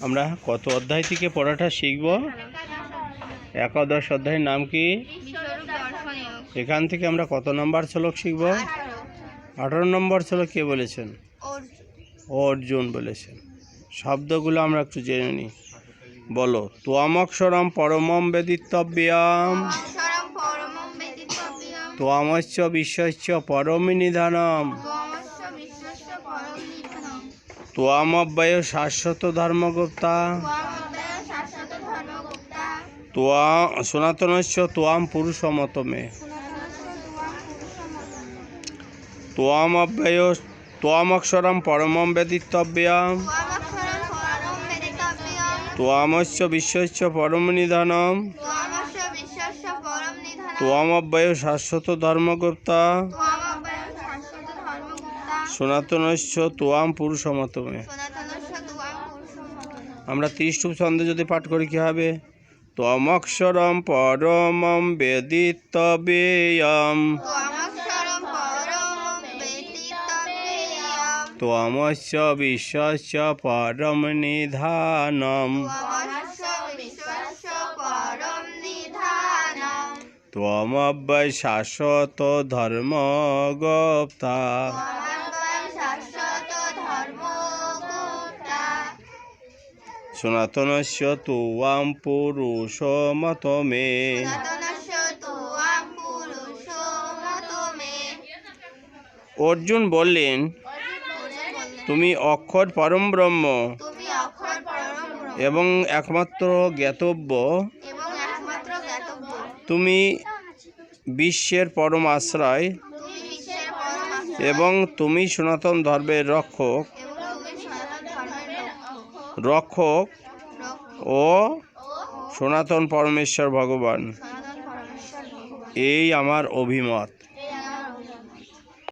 আমরা কত অধ্যায় থেকে পড়াটা শিখব? একাদশ অধ্যায়ের নাম কি? এখান থেকে আমরা কত নম্বর শ্লোক শিখব? আঠারো নম্বর শ্লোক কে বলেছেন? অর্জুন বলেছেন। শব্দগুলো আমরা একটু জেনে নিই বলো তোয়ামক্ষরম পরমম বেদিতব্যাম তোয়ামস্য বিশ্বস্য পরমি নিধানম ত্বমস্য বিশ্বস্য পরম নিধনম তোয়ামব্যয় শাশ্বত ধর্মগুপ্তা। তোয়া সনাতনস্য তোয়াম পুরুষমতমে তোয়ামব্যয় তোয়ামক্ষরম পরমম বেদিতব্যাম তোয়ামস্য বিশ্বস্য পরম নিধানম। তোয়ামব্যয় শাশ্বত ধর্মগুপ্তা। সনাতনস্য তোয়াম পুরুষমতমে সনাতনস্য ত্বম পুরুষমতম আমরা ত্রিষ্টুপ ছন্দে যদি পাঠ করি কি হবে তমক্ষরম পরমম বেদিতব্যম ত্বমক্ষরম পরমম ব্যতীতব্যম त्वमस्य विश्वस्य परम निधानम् ত্বমস্য বিশ্বস্য পরম নিধানম त्वमव्यय शाश्वत धर्मगुप्ता সনাতনস্য পুরুষমতমে অর্জুন বললেন অর্জুন বললেন, তুমি অক্ষর পরম ব্রহ্ম এবং একমাত্র জ্ঞাতব্য। তুমি বিশ্বের পরম আশ্রয় এবং তুমি সনাতন ধর্মের রক্ষক এবং তুমি সনাতন ধর্মের রক্ষক ও সনাতন পরমেশ্বর ভগবান। এই আমার অভিমত।